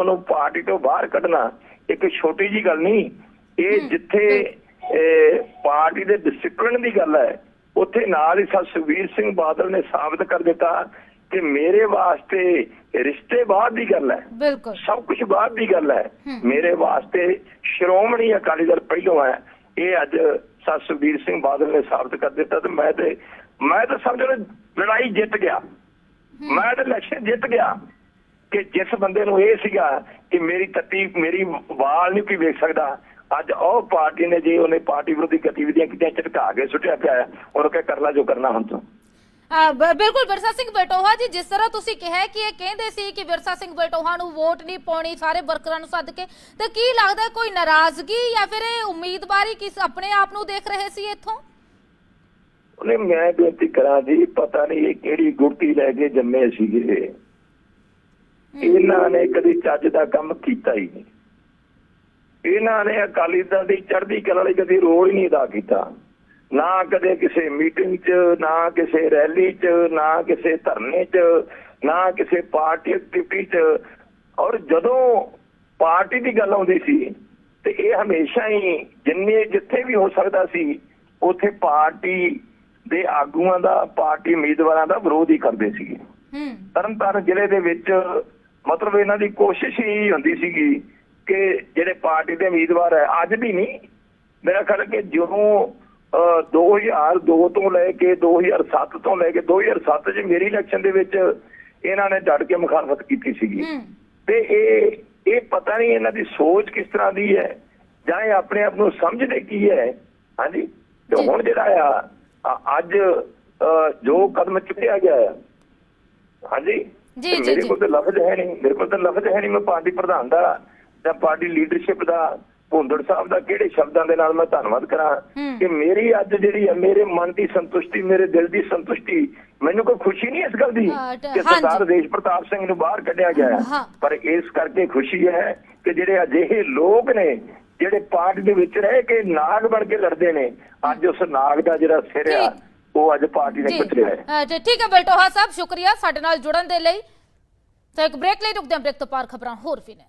ਉਹਨੂੰ ਪਾਰਟੀ ਤੋਂ ਬਾਹਰ ਕੱਢਣਾ ਇੱਕ ਛੋਟੀ ਜੀ ਗੱਲ ਨਹੀਂ। ਇਹ ਜਿੱਥੇ ਇਹ, ਪਾਰਟੀ ਦੇ ਡਿਸਪਲਿਨ ਦੀ ਗੱਲ ਹੈ ਉੱਥੇ ਨਾਲ ਹੀ ਸਰ ਸੁਖਬੀਰ ਸਿੰਘ ਬਾਦਲ ਨੇ ਸਾਬਤ ਕਰ ਦਿੱਤਾ ਕਿ ਮੇਰੇ ਵਾਸਤੇ ਰਿਸ਼ਤੇ ਬਾਅਦ ਦੀ ਗੱਲ ਹੈ। ਬਿਲਕੁਲ। ਸਭ ਕੁਝ ਬਾਅਦ ਦੀ ਗੱਲ ਹੈ। ਮੇਰੇ ਵਾਸਤੇ ਸ਼੍ਰੋਮਣੀ ਅਕਾਲੀ ਦਲ ਪਹਿਲੋਂ ਹੈ। ਇਹ ਅੱਜ ਸਰ ਸੁਖਬੀਰ ਸਿੰਘ ਬਾਦਲ ਨੇ ਸਾਬਤ ਕਰ ਦਿੱਤਾ ਤੇ ਮੈਂ ਤੇ ਮੈਂ ਤਾਂ ਸਮਝ ਲੜਾਈ ਜਿੱਤ ਗਿਆ। ਮੈਂ ਤਾਂ ਇਲੈਕਸ਼ਨ ਜਿੱਤ ਗਿਆ। ਕਿ ਜਿਸ ਬੰਦੇ ਨੂੰ ਇਹ ਸੀਗਾ ਕਿ ਮੇਰੀ ਤੱਤੀ ਮੇਰੀ ਵਾਲ ਨਹੀਂ ਕੋਈ ਵੇਖ ਸਕਦਾ ਅੱਜ ਉਹ ਪਾਰਟੀ ਨੇ ਜੇ ਉਹਨੇ ਪਾਰਟੀ ਵਿਰੋਧੀ ਗਤੀਵਿਧੀਆਂ ਕੀਤੀਆਂ ਝਟਕਾ ਕੇ ਸੁੱਟਿਆ ਪਿਆ ਉਹਨੂੰ ਕਹਿ ਕਰ ਲੈ ਜੋ ਕਰਨਾ ਹੁਣ ਤੂੰ। ਬਿਲਕੁਲ ਵਿਰਸਾ ਸਿੰਘ ਬਟੋਹਾ ਜੀ ਜਿਸ ਤਰ੍ਹਾਂ ਤੁਸੀਂ ਕਿਹਾ ਕਿ ਇਹ ਕਹਿੰਦੇ ਸੀ ਕਿ ਵਿਰਸਾ ਸਿੰਘ ਬਟੋਹਾ ਨੂੰ ਵੋਟ ਨਹੀਂ ਪਾਉਣੀ ਸਾਰੇ ਵਰਕਰਾਂ ਨੂੰ ਸੱਦ ਕੇ ਤੇ ਕੀ ਲੱਗਦਾ ਕੋਈ ਨਾਰਾਜ਼ਗੀ ਜਾਂ ਫਿਰ ਇਹ ਉਮੀਦਵਾਰੀ ਕਿਸ ਆਪਣੇ ਆਪ ਨੂੰ ਦੇਖ ਰਹੇ ਸੀ ਇੱਥੋਂ? ਉਹਨੇ ਮੈਂ ਬੇਨਤੀ ਕਰਾਂ ਜੀ ਪਤਾ ਨਹੀਂ ਇਹ ਕਿਹੜੀ ਗੁਰਤੀ ਲੈ ਕੇ ਜੰਮੇ ਸੀਗੇ। ਇਹਨਾਂ ਨੇ ਕਦੀ ਚੱਜ ਦਾ ਕੰਮ ਕੀਤਾ ਹੀ ਨਹੀਂ। ਇਹਨਾਂ ਨੇ ਅਕਾਲੀ ਦਲ ਦੀ ਚੜ੍ਹਦੀ ਕਲਾ ਲਈ ਕਦੀ ਰੋਲ ਹੀ ਨਹੀਂ ਅਦਾ ਕੀਤਾ। ਨਾ ਕਦੇ ਕਿਸੇ ਮੀਟਿੰਗ 'ਚ ਨਾ ਕਿਸੇ ਰੈਲੀ 'ਚ ਨਾ ਕਿਸੇ ਧਰਨੇ 'ਚ ਨਾ ਕਿਸੇ ਪਾਰਟੀ ਐਕਟੀਵਿਟੀ 'ਚ। ਔਰ ਜਦੋਂ ਪਾਰਟੀ ਦੀ ਗੱਲ ਆਉਂਦੀ ਸੀ ਤੇ ਇਹ ਹਮੇਸ਼ਾ ਹੀ ਜਿੰਨੇ ਜਿੱਥੇ ਵੀ ਹੋ ਸਕਦਾ ਸੀ ਉੱਥੇ ਪਾਰਟੀ ਦੇ ਆਗੂਆਂ ਦਾ ਪਾਰਟੀ ਉਮੀਦਵਾਰਾਂ ਦਾ ਵਿਰੋਧ ਹੀ ਕਰਦੇ ਸੀਗੇ। ਹੂੰ। ਤਰਨਤਾਰਨ ਜ਼ਿਲ੍ਹੇ ਦੇ ਵਿੱਚ ਮਤਲਬ ਇਹਨਾਂ ਦੀ ਕੋਸ਼ਿਸ਼ ਹੀ ਹੁੰਦੀ ਸੀਗੀ ਕਿ ਜਿਹੜੇ ਪਾਰਟੀ ਦੇ ਉਮੀਦਵਾਰ ਹੈ ਅੱਜ ਵੀ ਨਹੀਂ। ਮੇਰਾ ਖਿਆਲ ਕਿ ਜਦੋਂ ਅਹ, 2002 ਤੋਂ ਲੈ ਕੇ 2007 ਤੋਂ ਲੈ ਕੇ 2007 ਚ ਮੇਰੀ ਇਲੈਕਸ਼ਨ ਦੇ ਵਿੱਚ ਇਹਨਾਂ ਨੇ ਡਟ ਕੇ ਮੁਖਾਲਫਤ ਕੀਤੀ ਸੀਗੀ। ਤੇ ਇਹ ਇਹ ਪਤਾ ਨਹੀਂ ਇਹਨਾਂ ਦੀ ਸੋਚ ਕਿਸ ਤਰ੍ਹਾਂ ਦੀ ਹੈ ਜਾਂ ਇਹ ਆਪਣੇ ਆਪ ਨੂੰ ਸਮਝਦੇ ਕੀ ਹੈ। ਹਾਂਜੀ? ਤੇ। ਹੁਣ ਜਿਹੜਾ ਆ ਅੱਜ ਜੋ ਕਦਮ ਚੁੱਕਿਆ ਗਿਆ ਹੈ। ਹਾਂਜੀ? ਜੀ, ਜੀ, ਮੇਰੇ। ਕੋਲ ਤਾਂ ਲਫ਼ਜ਼ ਹੈ ਨਹੀਂ ਮੇਰੇ ਕੋਲ ਤਾਂ ਲਫ਼ਜ਼ ਹੈ ਨਹੀਂ ਮੈਂ ਪਾਰਟੀ ਪ੍ਰਧਾਨ ਦਾ ਜਾਂ ਪਾਰਟੀ ਲੀਡਰਸ਼ਿਪ ਦਾ ਭੁੰਦੜ ਸਾਹਿਬ ਦਾ ਕਿਹੜੇ ਸ਼ਬਦਾਂ ਦੇ ਨਾਲ ਮੈਂ ਧੰਨਵਾਦ ਕਰਾਂ। ਕਿ ਮੇਰੀ ਅੱਜ ਜਿਹੜੀ ਹੈ ਮੇਰੇ ਮਨ ਦੀ ਸੰਤੁਸ਼ਟੀ ਮੇਰੇ ਦਿਲ ਦੀ ਸੰਤੁਸ਼ਟੀ ਮੈਨੂੰ ਕੋਈ ਖੁਸ਼ੀ ਨਹੀਂ ਇਸ ਗੱਲ ਦੀ ਕਿ। ਸਰਦਾਰ ਦੇਸ਼ ਪ੍ਰਤਾਪ ਸਿੰਘ ਨੂੰ ਬਾਹਰ ਕੱਢਿਆ ਗਿਆ। ਪਰ ਇਸ ਕਰਕੇ ਖੁਸ਼ੀ ਹੈ ਕਿ ਜਿਹੜੇ ਅਜਿਹੇ ਲੋਕ ਨੇ ਜਿਹੜੇ ਪਾਰਟੀ ਦੇ ਵਿੱਚ ਰਹਿ ਕੇ ਨਾਗ ਬਣ ਕੇ ਲੜਦੇ ਨੇ ਅੱਜ ਉਸ ਨਾਗ ਦਾ ਜਿਹੜਾ ਸਿਰ ਆ। ਉਹ ਅੱਜ ਪਾਰਟੀ ਨੇ ਜੀ। ਕੁਚਲਿਆ ਹੈ ਅ, ਤੇ ਠੀਕ ਹੈ ਬਲਟੋਹਾ ਸਾਹਿਬ ਸ਼ੁਕਰੀਆ ਸਾਡੇ ਨਾਲ ਜੁੜਨ ਦੇ ਲਈ। ਤਾਂ ਇੱਕ ਬ੍ਰੇਕ ਲਈ ਰੁਕਦੇ ਹਾਂ ਬ੍ਰੇਕ ਤੋਂ ਪਾਰ ਖਬਰਾਂ ਹੋਰ ਵੀ ਨੇ।